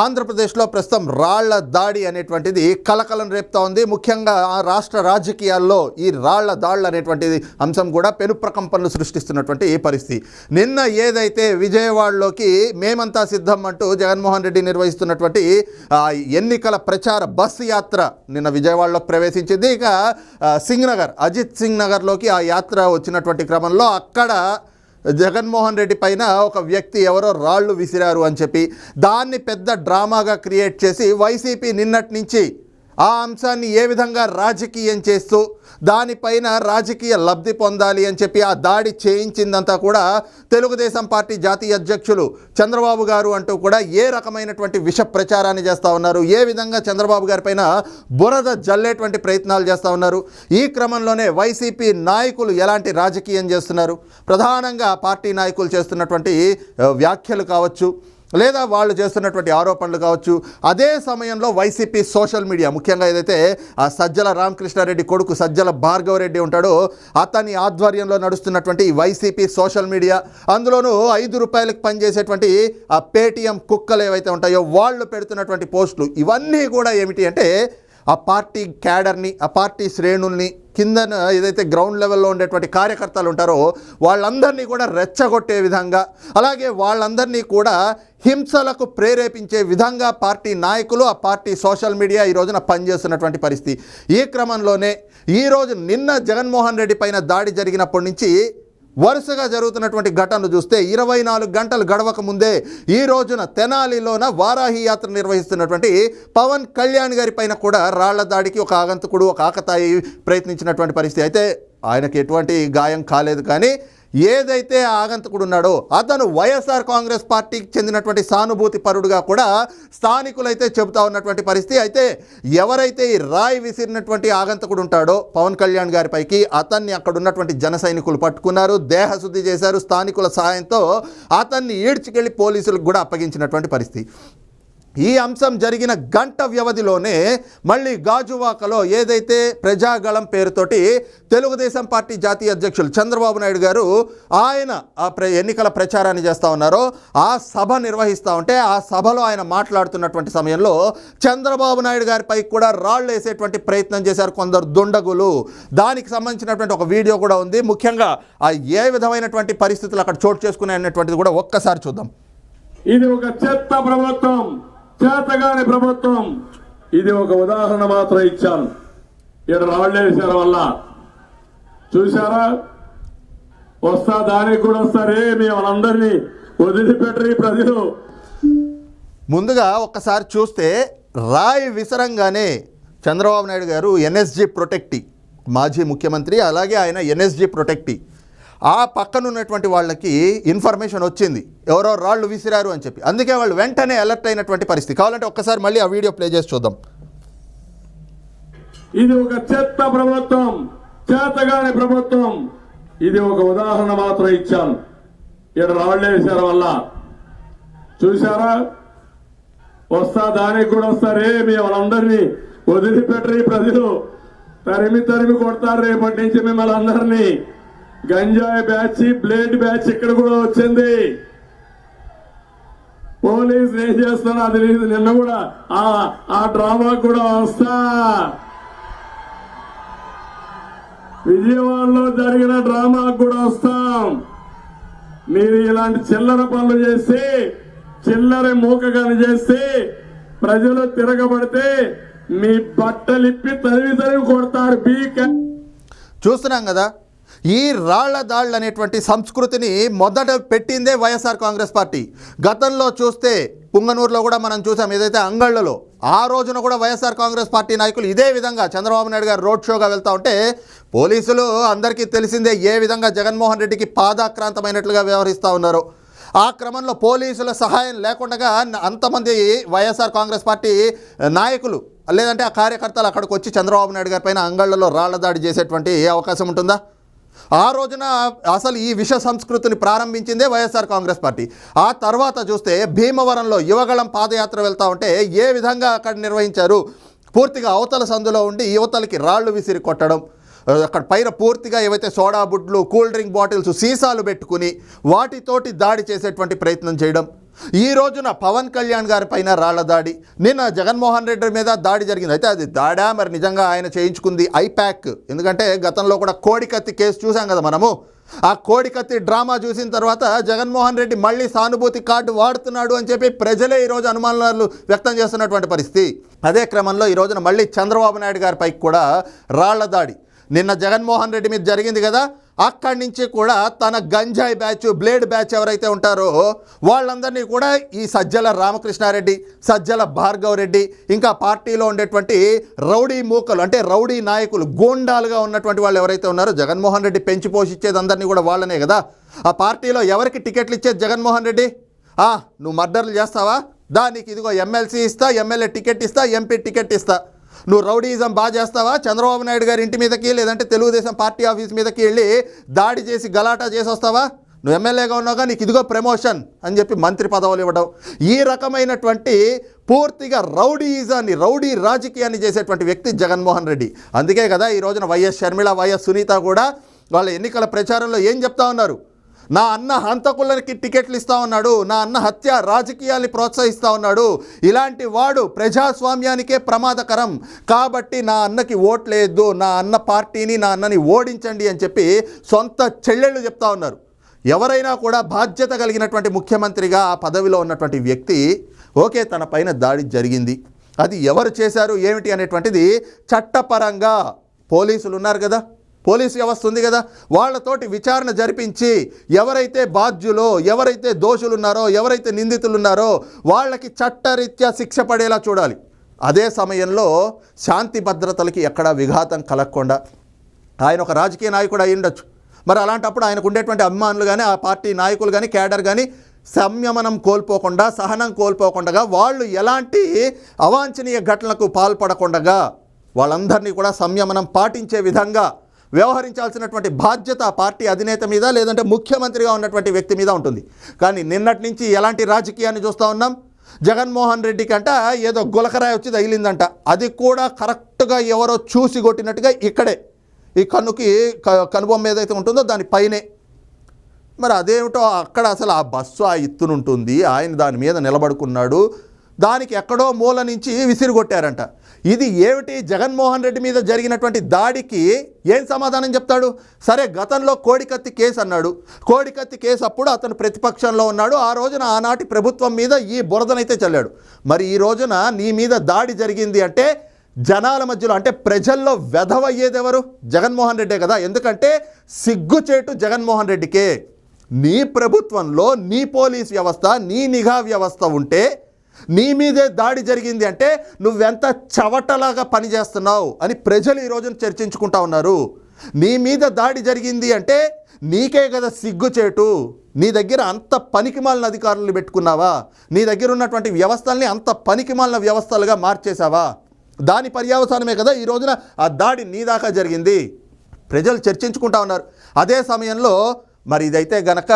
ఆంధ్రప్రదేశ్లో ప్రస్తుతం రాళ్ళ దాడి అనేటువంటిది కలకలం రేపుతా ఉంది. ముఖ్యంగా ఆ రాష్ట్ర రాజకీయాల్లో ఈ రాళ్ళ దాడులు అనేటువంటిది అంశం కూడా పెను ప్రకంపనలు సృష్టిస్తున్నటువంటి ఈ పరిస్థితి. నిన్న ఏదైతే విజయవాడలోకి మేమంతా సిద్ధం అంటూ జగన్మోహన్ రెడ్డి నిర్వహిస్తున్నటువంటి ఎన్నికల ప్రచార బస్ యాత్ర నిన్న విజయవాడలోకి ప్రవేశించింది. ఇక సింగ్ నగర్ అజిత్ సింగ్ నగర్లోకి ఆ యాత్ర వచ్చినటువంటి క్రమంలో అక్కడ జగన్మోహన్ రెడ్డి పైన ఒక వ్యక్తి ఎవరో రాళ్ళు విసిరారు అని చెప్పి దాన్ని పెద్ద డ్రామాగా క్రియేట్ చేసి వైసీపీ నిన్నటి నుంచి ఆ అంశాన్ని ఏ విధంగా రాజకీయం చేస్తూ దానిపైన రాజకీయ లబ్ధి పొందాలి అని చెప్పి ఆ దాడి చేయించిందంతా కూడా తెలుగుదేశం పార్టీ జాతీయ అధ్యక్షులు చంద్రబాబు గారు అంటూ కూడా ఏ రకమైనటువంటి విష ప్రచారాన్ని చేస్తూ ఉన్నారు? ఏ విధంగా చంద్రబాబు గారి పైన బురద జల్లేటువంటి ప్రయత్నాలు చేస్తూ ఉన్నారు? ఈ క్రమంలోనే వైసీపీ నాయకులు ఎలాంటి రాజకీయం చేస్తున్నారు? ప్రధానంగా పార్టీ నాయకులు చేస్తున్నటువంటి వ్యాఖ్యలు కావచ్చు లేదా వాళ్ళు చేస్తున్నటువంటి ఆరోపణలు కావచ్చు. అదే సమయంలో వైసీపీ సోషల్ మీడియా ముఖ్యంగా ఏదైతే ఆ సజ్జల రామకృష్ణారెడ్డి కొడుకు సజ్జల భార్గవరెడ్డి ఉంటాడో అతని ఆధ్వర్యంలో నడుస్తున్నటువంటి వైసీపీ సోషల్ మీడియా అందులోనూ ఐదు రూపాయలకు పనిచేసేటువంటి ఆ పేటీఎం కుక్కలు ఏవైతే ఉంటాయో వాళ్ళు పెడుతున్నటువంటి పోస్టులు ఇవన్నీ కూడా ఏమిటి అంటే ఆ పార్టీ క్యాడర్ని ఆ పార్టీ శ్రేణుల్ని కింద ఏదైతే గ్రౌండ్ లెవెల్లో ఉండేటువంటి కార్యకర్తలు ఉంటారో వాళ్ళందరినీ కూడా రెచ్చగొట్టే విధంగా అలాగే వాళ్ళందరినీ కూడా హింసలకు ప్రేరేపించే విధంగా పార్టీ నాయకులు ఆ పార్టీ సోషల్ మీడియా ఈ రోజున పనిచేస్తున్నటువంటి పరిస్థితి. ఈ క్రమంలోనే ఈరోజు నిన్న జగన్మోహన్ రెడ్డి పైన దాడి జరిగినప్పటి నుంచి వరుసగా జరుగుతున్నటువంటి ఘటనలు చూస్తే ఇరవై నాలుగు గంటలు గడవక ముందే ఈ రోజున తెనాలిలోన వారాహి యాత్ర నిర్వహిస్తున్నటువంటి పవన్ కళ్యాణ్ గారి పైన కూడా రాళ్ళ దాడికి ఒక ఆగంతకుడు ఒక ఆకతాయి ప్రయత్నించినటువంటి పరిస్థితి. అయితే ఆయనకి ఎటువంటి గాయం కాలేదు కానీ ఏదైతే ఆగంతకుడు ఉన్నాడో అతను వైఎస్ఆర్ కాంగ్రెస్ పార్టీకి చెందినటువంటి సానుభూతి పరుడుగా కూడా స్థానికులైతే చెబుతా ఉన్నటువంటి పరిస్థితి. అయితే ఎవరైతే ఈ రాయి విసిరినటువంటి ఆగంతకుడు ఉంటాడో పవన్ కళ్యాణ్ గారి పైకి అతన్ని అక్కడ ఉన్నటువంటి జన సైనికులు పట్టుకున్నారు దేహశుద్ధి చేశారు స్థానికుల సహాయంతో అతన్ని ఈడ్చికెళ్ళి పోలీసులకు కూడా అప్పగించినటువంటి పరిస్థితి. ఈ అంశం జరిగిన గంట వ్యవధిలోనే మళ్ళీ గాజువాకలో ఏదైతే ప్రజాగళం పేరుతోటి తెలుగుదేశం పార్టీ జాతీయ అధ్యక్షులు చంద్రబాబు నాయుడు గారు ఆయన ఆ ప్ర ఎన్నికల ప్రచారాన్ని చేస్తూ ఉన్నారో ఆ సభ నిర్వహిస్తూ ఉంటే ఆ సభలో ఆయన మాట్లాడుతున్నటువంటి సమయంలో చంద్రబాబు నాయుడు గారిపై కూడా రాళ్ళు వేసేటువంటి ప్రయత్నం చేశారు కొందరు దుండగులు. దానికి సంబంధించినటువంటి ఒక వీడియో కూడా ఉంది. ముఖ్యంగా ఆ ఏ విధమైనటువంటి పరిస్థితులు అక్కడ చోటు చేసుకునే అనేటువంటిది కూడా ఒక్కసారి చూద్దాం. ఇది ఒక చెత్త ప్రభుత్వం. చేతగాని ప్రభుత్వం ఇది ఒక ఉదాహరణ మాత్రం ఇచ్చాను. ఇక్కడ రాళ్ళేసారు వల్ల. చూసారా వస్తా దానికి కూడా వస్తారే మీ వాళ్ళందరినీ వదిలిపెట్టరు ప్రజలు. ముందుగా ఒక్కసారి చూస్తే రాయి విసరంగానే చంద్రబాబు నాయుడు గారు ఎన్ఎస్జి ప్రొటెక్టి మాజీ ముఖ్యమంత్రి అలాగే ఆయన ఎన్ఎస్జి ప్రొటెక్టీ. ఆ పక్కన ఉన్నటువంటి వాళ్ళకి ఇన్ఫర్మేషన్ వచ్చింది. ఎవరో రాళ్ళు విసిరారు అని చెప్పి. అందుకే వాళ్ళు వెంటనే అలర్ట్ అయినటువంటి పరిస్థితి. కావాలంటే ఒక్కసారి మళ్ళీ ఆ వీడియో ప్లే చేసి చూద్దాం. ఇది ఒక చెత్త ప్రభుత్వం చేతగాని ప్రభుత్వం. ఇది ఒక ఉదాహరణ మాత్రం ఇచ్చాను. ఇక్కడ రాళ్ళేసారు వల్ల. చూసారా వస్తా దానికి కూడా వస్తారే మీ వాళ్ళందరినీ వదిలిపెట్టరు ఈ ప్రజలు. తరిమి తరిమి కొడతారు రేపటి నుంచి మిమ్మల్ని అందరినీ. గంజాయి బ్యాచ్ బ్లేడ్ బ్యాచ్ ఇక్కడ కూడా వచ్చింది. పోలీస్ ఏం చేస్తారో అది లేదు నిన్న కూడా ఆ డ్రామా కూడా వస్తా. విజయవాడలో జరిగిన డ్రామా కూడా వస్తాం. మీరు ఇలాంటి చిల్లర పనులు చేసి చిల్లర మూకగాని చేసి ప్రజలు తిరగబడితే మీ బట్టలిప్పి తరివి తరివి కొడతారు. బీక చూస్తున్నాం కదా ఈ రాళ్ళ దాళ్ళు అనేటువంటి సంస్కృతిని మొదట పెట్టిందే వైఎస్ఆర్ కాంగ్రెస్ పార్టీ. గతంలో చూస్తే పుంగనూరులో కూడా మనం చూసాం ఏదైతే అంగళ్ళలో ఆ రోజున కూడా వైఎస్ఆర్ కాంగ్రెస్ పార్టీ నాయకులు ఇదే విధంగా చంద్రబాబు నాయుడు గారు రోడ్ షోగా వెళ్తా ఉంటే పోలీసులు అందరికీ తెలిసిందే ఏ విధంగా జగన్మోహన్ రెడ్డికి పాదాక్రాంతమైనట్లుగా వ్యవహరిస్తూ ఉన్నారో. ఆ క్రమంలో పోలీసుల సహాయం లేకుండా అంతమంది వైఎస్ఆర్ కాంగ్రెస్ పార్టీ నాయకులు లేదంటే ఆ కార్యకర్తలు అక్కడికి వచ్చి చంద్రబాబు నాయుడు గారి పైన అంగళ్ళలో రాళ్ళ దాడి చేసేటువంటి ఏ అవకాశం ఉంటుందా? ఆ రోజున అసలు ఈ విష సంస్కృతిని ప్రారంభించిందే వైఎస్ఆర్ కాంగ్రెస్ పార్టీ. ఆ తర్వాత చూస్తే భీమవరంలో యువగళం పాదయాత్ర వెళ్తా ఉంటే ఏ విధంగా అక్కడ నిర్వహించారు? పూర్తిగా అవతల సందులో ఉండి యువతలకి రాళ్ళు విసిరి కొట్టడం అక్కడ పైన పూర్తిగా ఏవైతే సోడా బుడ్లు కూల్ డ్రింక్ బాటిల్స్ సీసాలు పెట్టుకుని వాటితోటి దాడి చేసేటువంటి ప్రయత్నం చేయడం ఈ రోజున పవన్ కళ్యాణ్ గారి పైన రాళ్ళ దాడి. నిన్న జగన్మోహన్ రెడ్డి మీద దాడి జరిగింది. అయితే అది దాడా మరి నిజంగా ఆయన చేయించుకుంది ఐప్యాక్ ఎందుకంటే గతంలో కూడా కోడికత్తి కేసు చూసాం కదా మనము. ఆ కోడికత్తి డ్రామా చూసిన తర్వాత జగన్మోహన్ రెడ్డి మళ్ళీ సానుభూతి కార్డు వాడుతున్నాడు అని చెప్పి ప్రజలే ఈరోజు అనుమానాలు వ్యక్తం చేస్తున్నటువంటి పరిస్థితి. అదే క్రమంలో ఈ రోజున మళ్ళీ చంద్రబాబు నాయుడు గారిపై కూడా రాళ్ళ దాడి. నిన్న జగన్మోహన్ రెడ్డి మీద జరిగింది కదా. అక్కడి నుంచి కూడా తన గంజాయి బ్యాచ్ బ్లేడ్ బ్యాచ్ ఎవరైతే ఉంటారో వాళ్ళందరినీ కూడా ఈ సజ్జల రామకృష్ణారెడ్డి సజ్జల భార్గవ్ రెడ్డి ఇంకా పార్టీలో ఉండేటువంటి రౌడీ మూకలు అంటే రౌడీ నాయకులు గోండాలుగా ఉన్నటువంటి వాళ్ళు ఎవరైతే ఉన్నారో జగన్మోహన్ రెడ్డి పెంచి పోషించేది అందరినీ కూడా వాళ్ళనే కదా. ఆ పార్టీలో ఎవరికి టికెట్లు ఇచ్చేది జగన్మోహన్ రెడ్డి? ఆ, నువ్వు మర్డర్లు చేస్తావా? దానికి ఇదిగో ఎమ్మెల్సీ ఇస్తా ఎమ్మెల్యే టికెట్ ఇస్తా ఎంపీ టికెట్ ఇస్తా. నువ్వు రౌడీజం బాగా చేస్తావా? చంద్రబాబు నాయుడు గారి ఇంటి మీదకి లేదంటే తెలుగుదేశం పార్టీ ఆఫీస్ మీదకి వెళ్ళి దాడి చేసి గలాటా చేసి వస్తావా? నువ్వు ఎమ్మెల్యేగా ఉన్నావుగా నీకు ఇదిగో ప్రమోషన్ అని చెప్పి మంత్రి పదవులు ఇవ్వడం. ఈ రకమైనటువంటి పూర్తిగా రౌడీయిజాన్ని రౌడీ రాజకీయాన్ని చేసేటువంటి వ్యక్తి జగన్మోహన్ రెడ్డి. అందుకే కదా ఈ రోజున వైఎస్ షర్మిళ వైఎస్ సునీత కూడా వాళ్ళ ఎన్నికల ప్రచారంలో ఏం చెప్తా ఉన్నారు? నా అన్న హంతకులకి టికెట్లు ఇస్తా ఉన్నాడు నా అన్న హత్య రాజకీయాల్ని ప్రోత్సహిస్తూ ఉన్నాడు. ఇలాంటి వాడు ప్రజాస్వామ్యానికే ప్రమాదకరం. కాబట్టి నా అన్నకి ఓట్లేదు నా అన్న పార్టీని నా అన్నని ఓడించండి అని చెప్పి సొంత చెల్లెళ్ళు చెప్తా ఉన్నారు. ఎవరైనా కూడా బాధ్యత కలిగినటువంటి ముఖ్యమంత్రిగా ఆ పదవిలో ఉన్నటువంటి వ్యక్తి ఓకే తన పైన దాడి జరిగింది. అది ఎవరు చేశారు ఏమిటి అనేటువంటిది చట్టపరంగా పోలీసులు ఉన్నారు కదా. పోలీస్ వ్యవస్థ ఉంది కదా వాళ్ళతోటి విచారణ జరిపించి ఎవరైతే బాధ్యులో ఎవరైతే దోషులు ఉన్నారో ఎవరైతే నిందితులున్నారో వాళ్ళకి చట్టరీత్యా శిక్ష పడేలా చూడాలి. అదే సమయంలో శాంతి భద్రతలకి ఎక్కడా విఘాతం కలగకుండా ఆయన ఒక రాజకీయ నాయకుడు అయి ఉండొచ్చు. మరి అలాంటప్పుడు ఆయనకు ఉండేటువంటి అభిమానులు కానీ ఆ పార్టీ నాయకులు కానీ క్యాడర్ కానీ సంయమనం కోల్పోకుండా సహనం కోల్పోకుండా వాళ్ళు ఎలాంటి అవాంఛనీయ ఘటనలకు పాల్పడకుండా వాళ్ళందరినీ కూడా సంయమనం పాటించే విధంగా వ్యవహరించాల్సినటువంటి బాధ్యత పార్టీ అధినేత మీద లేదంటే ముఖ్యమంత్రిగా ఉన్నటువంటి వ్యక్తి మీద ఉంటుంది. కానీ నిన్నటి నుంచి ఎలాంటి రాజకీయాన్ని చూస్తూ ఉన్నాం? జగన్మోహన్ రెడ్డికి అంట ఏదో గులకరాయి వచ్చి తగిలిందంట. అది కూడా కరెక్ట్గా ఎవరో చూసి కొట్టినట్టుగా ఇక్కడే. ఈ కన్నుకి క- కనుబొమ్మ ఏదైతే ఉంటుందో దాని పైనే. మరి అదేమిటో అక్కడ అసలు ఆ బస్సు ఆ ఎత్తునుంటుంది. ఆయన దాని మీద నిలబడుకున్నాడు. దానికి ఎక్కడో మూల నుంచి విసిరిగొట్టారంట ఇది ఏమిటి? జగన్మోహన్ రెడ్డి మీద జరిగినటువంటి దాడికి ఏం సమాధానం చెప్తాడు? సరే గతంలో కోడికత్తి కేసు అన్నాడు. కోడికత్తి కేసు అప్పుడు అతను ప్రతిపక్షంలో ఉన్నాడు. ఆ రోజున ఆనాటి ప్రభుత్వం మీద ఈ బురదనైతే చల్లాడు. మరి ఈ రోజున నీ మీద దాడి జరిగింది అంటే జనాల మధ్యలో అంటే ప్రజల్లో వెధవయ్యేది ఎవరు? జగన్మోహన్ రెడ్డే కదా. ఎందుకంటే సిగ్గుచేటు జగన్మోహన్ రెడ్డికే. నీ ప్రభుత్వంలో నీ పోలీస్ వ్యవస్థ నీ నిఘా వ్యవస్థ ఉంటే నీ మీదే దాడి జరిగింది అంటే నువ్వెంత చవటలాగా పనిచేస్తున్నావు అని ప్రజలు ఈ రోజున చర్చించుకుంటా ఉన్నారు. నీ మీద దాడి జరిగింది అంటే నీకే కదా సిగ్గుచేటు. నీ దగ్గర అంత పనికిమాలిన అధికారులు పెట్టుకున్నావా? నీ దగ్గర ఉన్నటువంటి వ్యవస్థల్ని అంత పనికిమాలిన వ్యవస్థలుగా మార్చేశావా? దాని పర్యవసానమే కదా ఈ రోజున ఆ దాడి నీ దాకా జరిగింది. ప్రజలు చర్చించుకుంటా ఉన్నారు. అదే సమయంలో మరి ఇదైతే గనక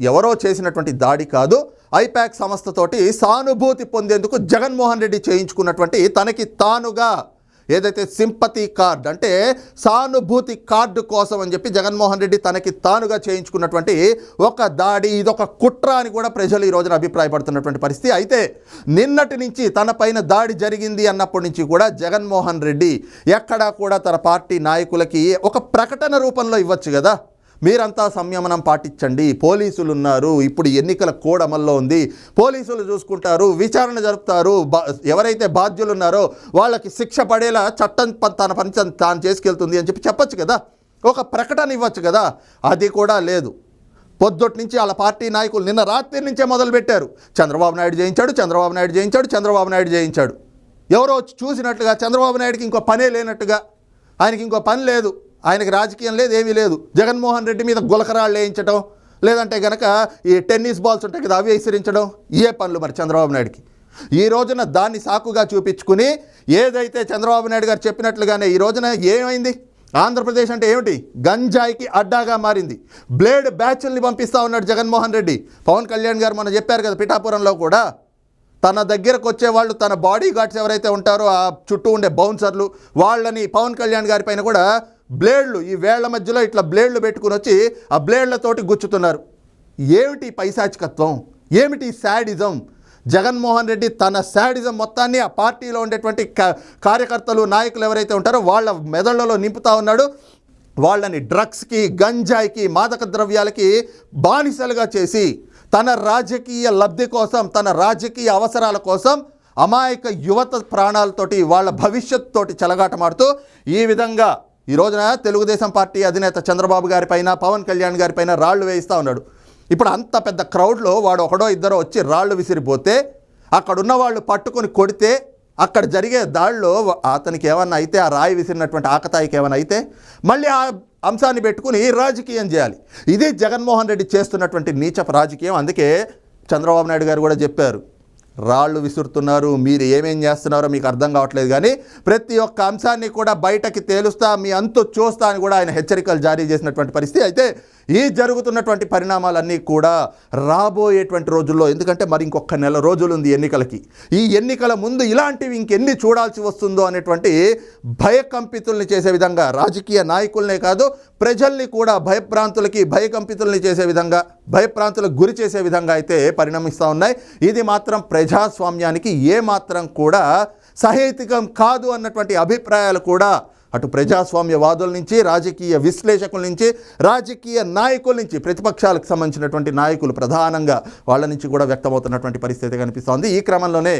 ఎవరో చేసినటువంటి దాడి కాదు ఐపాక్ సంస్థతోటి సానుభూతి పొందేందుకు జగన్మోహన్ రెడ్డి చేయించుకున్నటువంటి తనకి తానుగా ఏదైతే సింపతి కార్డ్ అంటే సానుభూతి కార్డు కోసం అని చెప్పి జగన్మోహన్ రెడ్డి తనకి తానుగా చేయించుకున్నటువంటి ఒక దాడి ఇదొక కుట్ర అని కూడా ప్రజలు ఈ రోజున అభిప్రాయపడుతున్నటువంటి పరిస్థితి. అయితే నిన్నటి నుంచి తన పైన దాడి జరిగింది అన్నప్పటి నుంచి కూడా జగన్మోహన్ రెడ్డి ఎక్కడా కూడా తన పార్టీ నాయకులకి ఒక ప్రకటన రూపంలో ఇవ్వచ్చు కదా. మీరంతా సంయమనం పాటించండి. పోలీసులు ఉన్నారు ఇప్పుడు ఎన్నికల కోడ్ అమల్లో ఉంది. పోలీసులు చూసుకుంటారు విచారణ జరుపుతారు. బా ఎవరైతే బాధ్యులు ఉన్నారో వాళ్ళకి శిక్ష పడేలా చట్టం తన పని తాను చేసుకెళ్తుంది అని చెప్పి చెప్పొచ్చు కదా? ఒక ప్రకటన ఇవ్వచ్చు కదా? అది కూడా లేదు. పొద్దుటి నుంచి వాళ్ళ పార్టీ నాయకులు నిన్న రాత్రి నుంచే మొదలుపెట్టారు. చంద్రబాబు నాయుడు జయించాడు చంద్రబాబు నాయుడు జయించాడు చంద్రబాబు నాయుడు జయించాడు. ఎవరో చూసినట్టుగా చూసినట్లుగా చంద్రబాబు నాయుడికి ఇంకో పనే లేనట్టుగా. ఆయనకి ఇంకో పని లేదు. ఆయనకి రాజకీయం లేదు ఏమీ లేదు. జగన్మోహన్ రెడ్డి మీద గులకరాళ్ళు వేయించడం లేదంటే గనక ఈ టెన్నిస్ బాల్స్ ఉంటాయి కదా అవి విసిరించడం ఏ పనులు మరి చంద్రబాబు నాయుడికి? ఈ రోజున దాన్ని సాకుగా చూపించుకుని ఏదైతే చంద్రబాబు నాయుడు గారు చెప్పినట్లుగానే ఈ రోజున ఏమైంది? ఆంధ్రప్రదేశ్ అంటే ఏమిటి? గంజాయికి అడ్డాగా మారింది. బ్లేడ్ బ్యాచ్ల్ని పంపిస్తా ఉన్నాడు జగన్మోహన్ రెడ్డి. పవన్ కళ్యాణ్ గారు మనం చెప్పారు కదా పిఠాపురంలో కూడా. తన దగ్గరకు వచ్చేవాళ్ళు తన బాడీ గార్డ్స్ ఎవరైతే ఉంటారో ఆ చుట్టూ ఉండే బౌన్సర్లు వాళ్ళని పవన్ కళ్యాణ్ గారి పైన కూడా బ్లేడ్లు ఈ వేళ్ళ మధ్యలో ఇట్లా బ్లేడ్లు పెట్టుకుని వచ్చి ఆ బ్లేడ్లతోటి గుచ్చుతున్నారు. ఏమిటి పైశాచికత్వం? ఏమిటి శాడిజం? జగన్మోహన్ రెడ్డి తన శాడిజం మొత్తాన్ని ఆ పార్టీలో ఉండేటువంటి కార్యకర్తలు నాయకులు ఎవరైతే ఉంటారో వాళ్ళ మెదళ్ళలో నింపుతా ఉన్నాడు. వాళ్ళని డ్రగ్స్కి గంజాయికి మాదక ద్రవ్యాలకి బానిసలుగా చేసి తన రాజకీయ లబ్ధి కోసం తన రాజకీయ అవసరాల కోసం అమాయక యువత ప్రాణాలతోటి వాళ్ళ భవిష్యత్తుతోటి చెలగాటమాడుతూ ఈ విధంగా ఈ రోజున తెలుగుదేశం పార్టీ అధినేత చంద్రబాబు గారిపైన పవన్ కళ్యాణ్ గారిపైన రాళ్ళు వేయిస్తూ ఉన్నాడు. ఇప్పుడు అంత పెద్ద క్రౌడ్లో వాడు ఒకడో ఇద్దరో వచ్చి రాళ్ళు విసిరిపోతే అక్కడున్న వాళ్ళు పట్టుకొని కొడితే అక్కడ జరిగే దాడిలో అతనికి ఏమన్నా అయితే ఆ రాయి విసిరినటువంటి ఆకతాయికి ఏమైనా అయితే మళ్ళీ ఆ అంశాన్ని పెట్టుకుని రాజకీయం చేయాలి. ఇది జగన్మోహన్ రెడ్డి చేస్తున్నటువంటి నీచపు రాజకీయం. అందుకే చంద్రబాబు నాయుడు గారు కూడా చెప్పారు. రాళ్ళు విసురుతున్నారు. మీరు ఏమేం చేస్తున్నారో మీకు అర్థం కావట్లేదు కానీ ప్రతి ఒక్క అంశాన్ని కూడా బయటకి తేలుస్తా మీ అంతు చూస్తా అని కూడా ఆయన హెచ్చరికలు జారీ చేసినటువంటి పరిస్థితి. అయితే ఈ జరుగుతున్నటువంటి పరిణామాలన్నీ కూడా రాబోయేటువంటి రోజుల్లో ఎందుకంటే మరి ఇంకొక నెల రోజులు ఉంది ఎన్నికలకి. ఈ ఎన్నికల ముందు ఇలాంటివి ఇంకెన్ని చూడాల్సి వస్తుందో అనేటువంటి భయకంపితుల్ని చేసే విధంగా రాజకీయ నాయకులనే కాదు ప్రజల్ని కూడా భయప్రాంతులకి భయకంపితుల్ని చేసే విధంగా భయప్రాంతులకు గురి చేసే విధంగా అయితే పరిణమిస్తూ ఉన్నాయి. ఇది మాత్రం ప్రజాస్వామ్యానికి ఏ మాత్రం కూడా సహేతుకం కాదు అన్నటువంటి అభిప్రాయాలు కూడా అటు ప్రజాస్వామ్యవాదుల నుంచి రాజకీయ విశ్లేషకుల నుంచి రాజకీయ నాయకుల నుంచి ప్రతిపక్షాలకు సంబంధించినటువంటి నాయకులు ప్రధానంగా వాళ్ళ నుంచి కూడా వ్యక్తమవుతున్నటువంటి పరిస్థితి కనిపిస్తోంది. ఈ క్రమంలోనే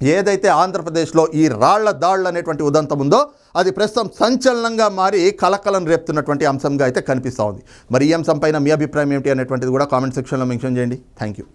ఏదైతే ఆంధ్రప్రదేశ్లో ఈ రాళ్ళ దాళ్ళు అనేటువంటి ఉదంతం ఉందో అది ప్రస్తుతం సంచలనంగా మారి కలకలం రేపుతున్నటువంటి అంశంగా అయితే కనిపిస్తోంది. మరి ఈ అంశం పైన మీ అభిప్రాయం ఏమిటి అనేటువంటిది కూడా కామెంట్ సెక్షన్లో మెన్షన్ చేయండి. Thank you.